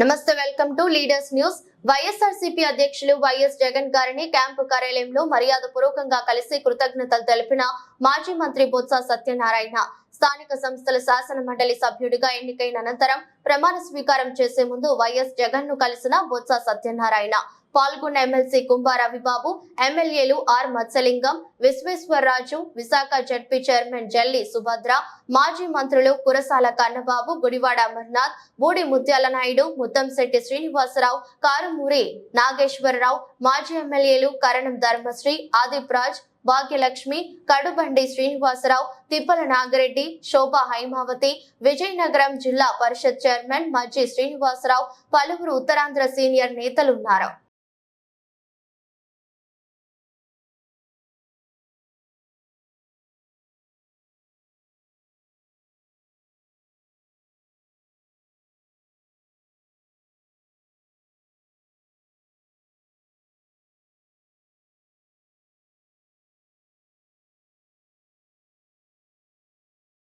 నమస్తే welcome to leaders news. YSRCP అధ్యక్షులు వైఎస్ జగన్ గారిని క్యాంపు కార్యాలయంలో మర్యాద పూర్వకంగా కలిసి కృతజ్ఞతలు తెలిపిన మాజీ మంత్రి బొత్స సత్యనారాయణ స్థానిక సంస్థల శాసన మండలి సభ్యుడిగా ఎన్నికైన అనంతరం ప్రమాణ స్వీకారం చేసే ముందు వైఎస్ జగన్ను కలిసిన బొత్స సత్యనారాయణ పాల్గొన్న ఎమ్మెల్సీ కుంభారవిబాబు ఎమ్మెల్యేలు R Matsyalingam Visweswara Raju Visakha ZP chairman Jalli Subhadra మాజీ మంత్రులు కురసాల కన్నబాబు గుడివాడ అమర్నాథ్ బూడి ముత్యాల నాయుడు ముత్తంశెట్టి శ్రీనివాసరావు కారుమూరి నాగేశ్వరరావు మాజీ ఎమ్మెల్యేలు కరణం ధర్మశ్రీ ఆదిప్ రాజ్ భాగ్యలక్ష్మి కడుబండి శ్రీనివాసరావు తిప్పల నాగిరెడ్డి శోభా హైమావతి విజయనగరం జిల్లా పరిషత్ చైర్మన్ మజ్జి శ్రీనివాసరావు పలువురు ఉత్తరాంధ్ర సీనియర్ నేతలున్నారు